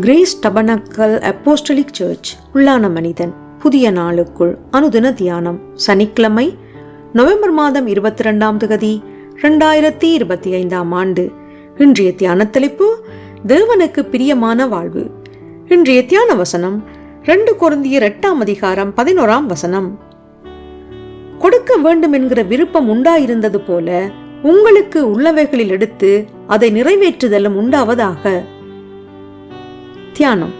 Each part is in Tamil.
கிரேஸ் டபனக்கல் அப்போஸ்டலிக் சர்ச் உள்ளான மனிதன் புதிய நாளுக்குள் அனுதின தியானம். சனிக்கிழமை நவம்பர் மாதம் இருபத்தி ரெண்டாம் தகுதி ரெண்டாயிரத்தி இருபத்தி ஐந்தாம் ஆண்டு. இன்றைய தியான தலைப்பு தேவனுக்கு பிரியமான வாழ்வு. இன்றைய தியான வசனம் ரெண்டு குறந்திய எட்டாம் அதிகாரம் பதினோராம் வசனம். கொடுக்க வேண்டும் என்கிற விருப்பம் உண்டாயிருந்தது போல உங்களுக்கு உள்ளவைகளில் எடுத்து அதை நிறைவேற்றுதலும் உண்டாவதாக. தியானம்.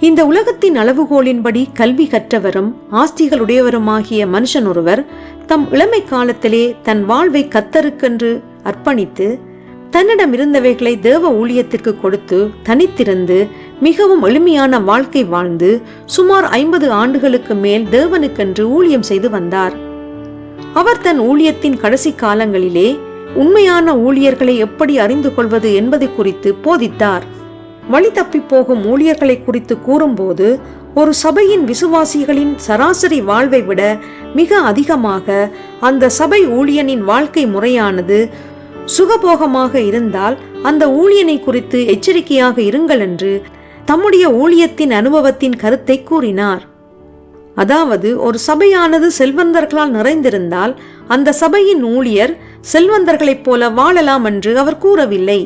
இந்த உலகத்தின் அளவுகோலின்படி கல்வி கற்றவரும் ஆஸ்திகளுடையவருமாகிய மனுஷன் ஒருவர் தம் இளமை காலத்திலே தன் வாழ்வை கத்தருக்கென்று அர்ப்பணித்து தன்னிடம் இருந்தவைகளை தேவ ஊழியத்திற்கு கொடுத்து தனித்திருந்து மிகவும் எளிமையான வாழ்க்கை வாழ்ந்து சுமார் ஐம்பது ஆண்டுகளுக்கு மேல் தேவனுக்கென்று ஊழியம் செய்து வந்தார். அவர் தன் ஊழியத்தின் கடைசி காலங்களிலே உண்மையான ஊழியர்களை எப்படி அறிந்து கொள்வது என்பது குறித்து போதித்தார். வழி தப்பி போகும் ஊழியர்களை குறித்து கூறும்போது ஒரு சபையின் விசுவாசிகளின் சராசரி வாழ்வை விட மிக அதிகமாக அந்த சபை ஊழியனின் வாழ்க்கை முறையானது சுகபோகமாக இருந்தால் அந்த ஊழியனை குறித்து எச்சரிக்கையாக இருங்கள் என்று தம்முடைய ஊழியத்தின் அனுபவத்தின் கருத்தை கூறினார். அதாவது ஒரு சபையானது செல்வந்தர்களால் நிறைந்திருந்தால் அந்த சபையின் ஊழியர் செல்வந்தர்களைப் போல வாழலாம் என்று அவர் கூறவில்லை.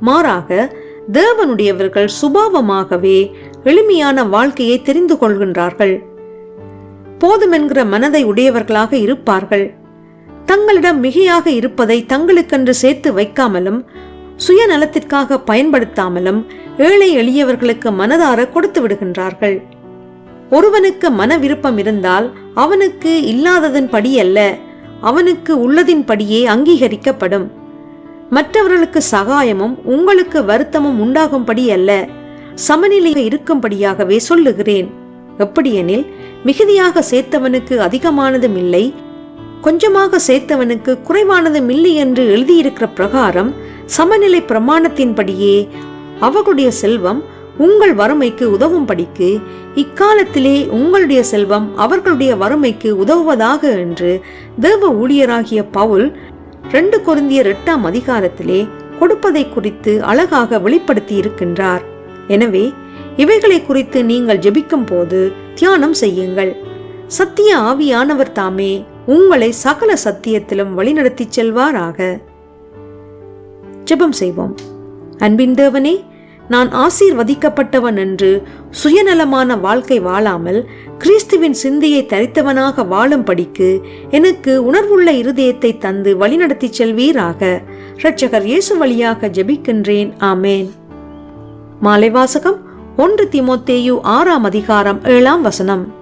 மாறாக தேவனுடையவர்கள் சுபாவமாகவே எளிமையான வாழ்க்கையை தெரிந்து கொள்கின்றார்கள். போதுமென்கிற மனதை உடையவர்களாக இருப்பார்கள். தங்களிடம் மிகையாக இருப்பதை தங்களுக்கென்று சேர்த்து வைக்காமலும் சுயநலத்திற்காக பயன்படுத்தாமலும் ஏழை எளியவர்களுக்கு மனதார கொடுத்து விடுகின்றார்கள். ஒருவனுக்கு மன விருப்பம் இருந்தால் அவனுக்கு இல்லாததன் படி அல்ல அவனுக்கு உள்ளதின் படியே அங்கீகரிக்கப்படும். மற்றவர்களுக்கு சகாயமும் உங்களுக்கு வருத்தமும் உண்டாகும்படி அல்ல சமநிலையாக இருக்கும்படியாகவே சொல்லுகிறேன். எப்படியெனில் மிகுதியாக சேர்த்தவனுக்கு அதிகமானதும் இல்லை கொஞ்சமாக சேர்த்தவனுக்கு குறைவானதும் இல்லை என்று எழுதியிருக்கிற பிரகாரம் சமநிலை பிரமாணத்தின்படியே அவர்களுடைய செல்வம் உங்கள் வறுமைக்கு உதவும்படிக்கு இக்காலத்திலே உங்களுடைய செல்வம் அவர்களுடைய வறுமைக்கு உதவுவதாக என்று தேவ ஊழியராகிய பவுல் ரெண்டு குருந்தியர் எட்டாம் அதிகாரத்திலே கொடுப்பதை குறித்து அழகாக வெளிப்படுத்தி இருக்கின்றார் எனவே இவைகளை குறித்து நீங்கள் ஜெபிக்கும் போது தியானம் செய்யுங்கள். சத்திய ஆவியானவர் தாமே உங்களை சகல சத்தியத்திலும் வழிநடத்தி செல்வாராக. ஜெபம் செய்வோம். அன்பின் தேவனே நான் ஆசீர்வதிக்கப்பட்டவன் என்று சுயநலமான வாழ்க்கை வாழாமல் கிறிஸ்துவின் சிந்தையை தரித்தவனாக வாழும்படிக்கு எனக்கு உணர்வுள்ள இருதயத்தை தந்து வழிநடத்தி செல்வீராக. இரட்சகர் இயேசு வழியாக ஜெபிக்கின்றேன். ஆமேன். மாலை வாசகம் ஒன்று திமோத்தேயு ஆறாம் அதிகாரம் ஏழாம் வசனம்.